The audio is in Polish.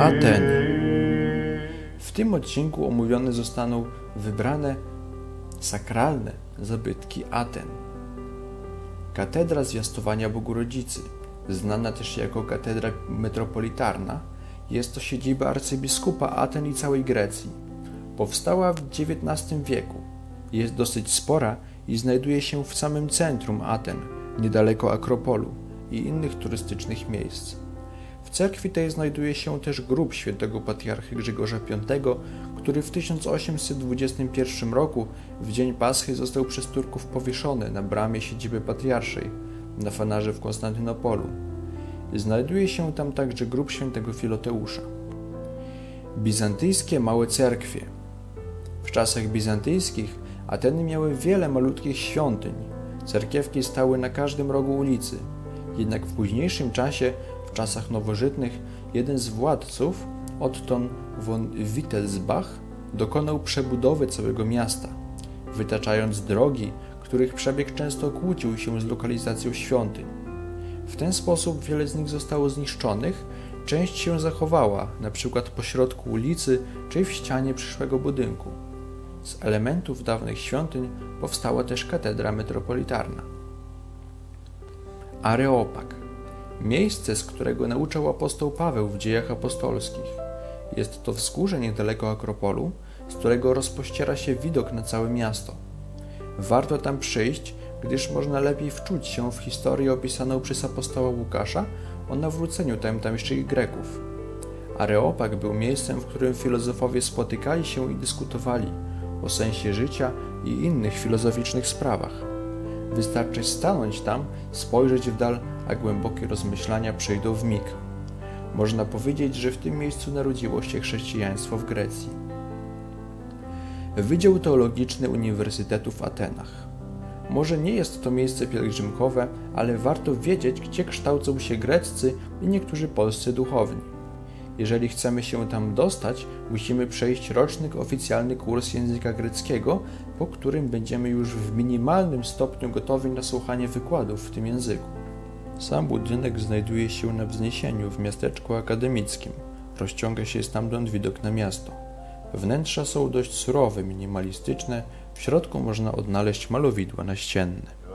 Ateny. W tym odcinku omówione zostaną wybrane sakralne zabytki Aten. Katedra Zwiastowania Bogu Rodzicy, znana też jako Katedra Metropolitarna, jest to siedziba arcybiskupa Aten i całej Grecji. Powstała w XIX wieku. Jest dosyć spora i znajduje się w samym centrum Aten, niedaleko Akropolu i innych turystycznych miejsc. Cerkwi tej znajduje się też grób świętego patriarchy Grzegorza V, który w 1821 roku, w dzień Paschy, został przez Turków powieszony na bramie siedziby patriarszej na Fanarze w Konstantynopolu. Znajduje się tam także grób świętego Filoteusza. Bizantyjskie małe cerkwie. W czasach bizantyjskich Ateny miały wiele malutkich świątyń. Cerkiewki stały na każdym rogu ulicy. Jednak w późniejszym czasie, czasach nowożytnych, jeden z władców, Otton von Wittelsbach, dokonał przebudowy całego miasta, wytaczając drogi, których przebieg często kłócił się z lokalizacją świątyń. W ten sposób wiele z nich zostało zniszczonych, część się zachowała, przykład pośrodku ulicy czy w ścianie przyszłego budynku. Z elementów dawnych świątyń powstała też katedra metropolitarna. Areopag miejsce, z którego nauczał apostoł Paweł w dziejach apostolskich. Jest to wzgórze niedaleko Akropolu, z którego rozpościera się widok na całe miasto. Warto tam przyjść, gdyż można lepiej wczuć się w historię opisaną przez apostoła Łukasza o nawróceniu tamtejszych Greków. Areopag był miejscem, w którym filozofowie spotykali się i dyskutowali o sensie życia i innych filozoficznych sprawach. Wystarczy stanąć tam, spojrzeć w dal, a głębokie rozmyślania przyjdą w mig. Można powiedzieć, że w tym miejscu narodziło się chrześcijaństwo w Grecji. Wydział Teologiczny Uniwersytetu w Atenach. Może nie jest to miejsce pielgrzymkowe, ale warto wiedzieć, gdzie kształcą się greccy i niektórzy polscy duchowni. Jeżeli chcemy się tam dostać, musimy przejść roczny oficjalny kurs języka greckiego, po którym będziemy już w minimalnym stopniu gotowi na słuchanie wykładów w tym języku. Sam budynek znajduje się na wzniesieniu w miasteczku akademickim. Rozciąga się stamtąd widok na miasto. Wnętrza są dość surowe, minimalistyczne, w środku można odnaleźć malowidła naścienne.